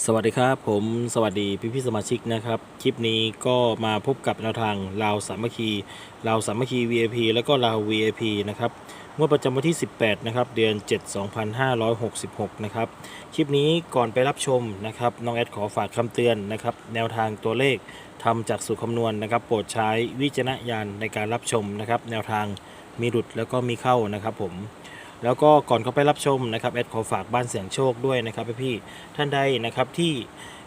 สวัสดีครับผมสวัสดีพี่พี่สมาชิกนะครับ คลิปนี้ก็มาพบกับแนวทางลาวสามัคคีลาวสามัคคี VIP แล้วก็ลาว VIP นะครับงวดประจำวันที่ 18 นะครับ เดือน 7 2566 นะครับ คลิปนี้ก่อนไปรับชมนะครับน้องแอดขอฝากคำเตือนนะครับ แนวทางตัวเลขทำจากสูตรคำนวณนะครับ โปรดใช้วิจารณญาณในการรับชมนะครับ แนวทางมีหลุดแล้วก็มีเข้านะครับผม แล้วก็ก่อนเข้าไปรับชมนะครับแอดขอฝากบ้านเสียงโชคด้วยนะครับพี่ๆท่านใดนะครับที่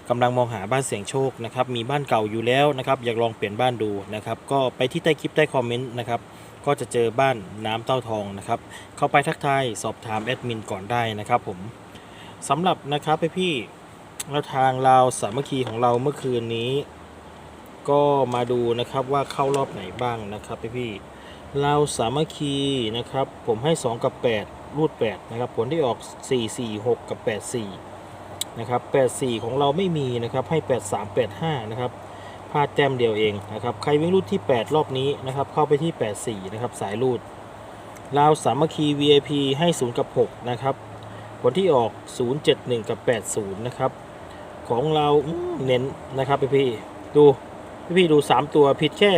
กำลังมองหาบ้านเสียงโชคนะครับมีบ้านเก่าอยู่แล้วนะครับอยากลองเปลี่ยนบ้านดูนะครับก็ไปที่ใต้คลิปใต้คอมเมนต์นะครับก็จะเจอบ้านน้ำเต้าทองนะครับเข้าไปทักทายสอบถามแอดมินก่อนได้นะครับผมสำหรับนะครับพี่ๆแนวทางลาสามัคคีของเราเมื่อคืนนี้ ก็มาดูนะครับว่าเข้ารอบไหนบ้างนะครับพี่ๆ เราสามัคคีนะครับ ผมให้ 2 กับ 8 รูด 8 นะครับ ผลที่ออก 4 4 6 กับ 8 4 นะครับ 8 4 ของเราไม่มีนะครับ ให้ 8 3 8 5 นะครับพลาดแต้มเดียวเองนะครับ ใครวิ่งรูดที่ 8 รอบนี้นะครับ เข้าไปที่ 8 4 นะครับ สายรูดเราสามัคคี VIP ให้ 0 กับ 6 นะครับ ผลที่ออก 0 7 1 กับ 8 0 นะครับ ของเราเน้นนะครับพี่พี่ดูพี่พี่ดู 3 ตัวผิดแค่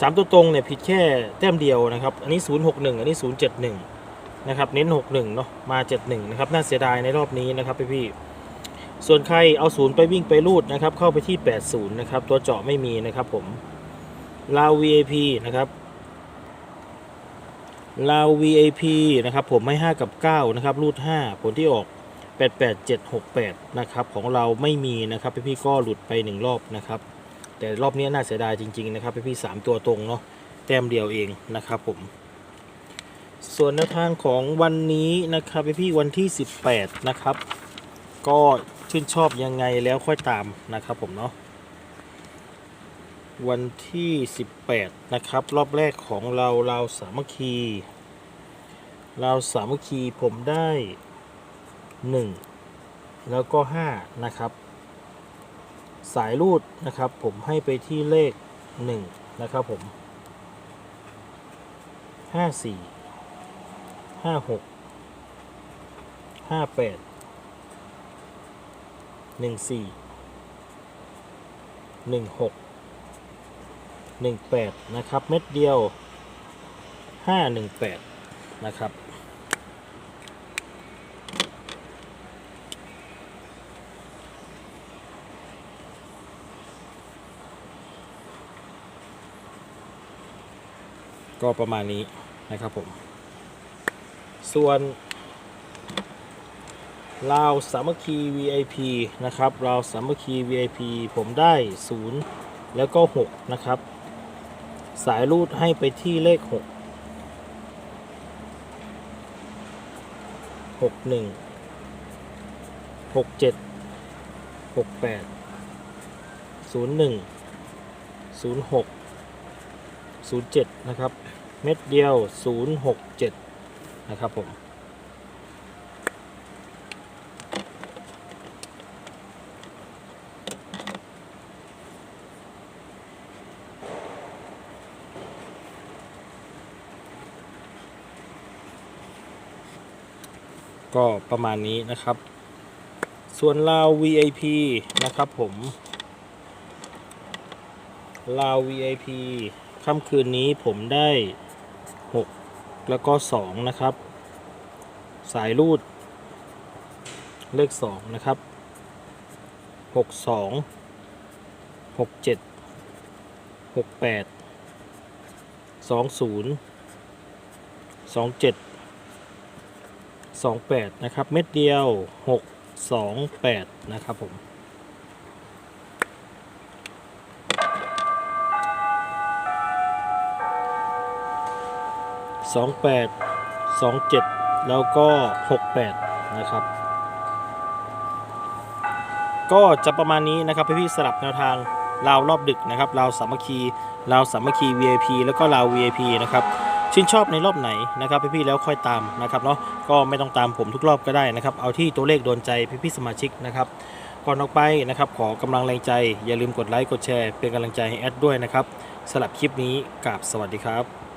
สามตัวตรงเนี่ยผิดแค่แต้มเดียวนะครับ อันนี้061อันนี้071นะครับ เน้น61เนาะ มา71นะครับ น่าเสียดายในรอบนี้นะครับพี่ๆส่วนใครเอา0ไปวิ่งไปรูดนะครับ เข้าไปที่80นะครับ ตัวเจาะไม่มีนะครับผม ลาว VIP นะครับ ลาว VIP นะครับ ผมให้5กับ9นะครับ รูด5ผลที่ออก88768 นะครับ ของเราไม่มีนะครับ พี่ๆก็หลุดไป 1 รอบนะครับ แต่รอบนี้น่าเสียดายจริง ๆ นะครับพี่ๆสามตัวตรงเนาะแต้มเดียวเองนะครับผม ส่วนแนวทางของวันนี้นะครับพี่ๆวันที่ 18 นะครับ ก็ชื่นชอบยังไงแล้วค่อยตามนะครับผมเนาะวันที่ 18 นะครับ รอบแรกของเราเราสามัคคีเราสามัคคีผมได้ 1 แล้วก็ 5 นะครับ สายรูดนะครับผมให้ไปที่เลข 1 นะครับผม 54 56 58 14 16 18 นะครับ เม็ดเดียว 518 นะครับ ก็ประมาณนี้นะครับผมส่วนลาวสามัคคี VIP นะครับลาวสามัคคี VIP ผมได้ 0 แล้วก็ 6 นะครับ สายรูดให้ไปที่เลข 6 6 1 6 7 6 8 0 1 0 6 07 นะครับ เม็ดเดียว 067 นะครับผมก็ประมาณนี้นะครับ ส่วนลาว VIP นะครับผม ลาว VIP ค่ำคืนนี้ผมได้ 6 แล้วก็ 2 นะครับ สายรูด เลข 2 นะครับ 62 67 68 20 27 28 นะครับ เม็ดเดียว 6 2 8 นะครับผม 28 27 แล้วก็ 68 นะครับ ก็จะประมาณนี้นะครับพี่ๆสลับแนวทางลาวรอบดึกนะครับลาวสามัคคีลาวสามัคคี VIP แล้วก็ลาว VIP นะครับชื่นชอบในรอบไหนนะครับพี่ๆแล้วค่อยตามนะครับเนาะก็ไม่ต้องตามผมทุกรอบก็ได้นะครับ เอาที่ตัวเลขโดนใจพี่ๆสมาชิกนะครับก่อนออกไปนะครับ ขอกำลังแรงใจอย่าลืมกดไลค์กดแชร์เป็นกำลังใจให้แอดด้วยนะครับสลับคลิปนี้กราบสวัสดีครับ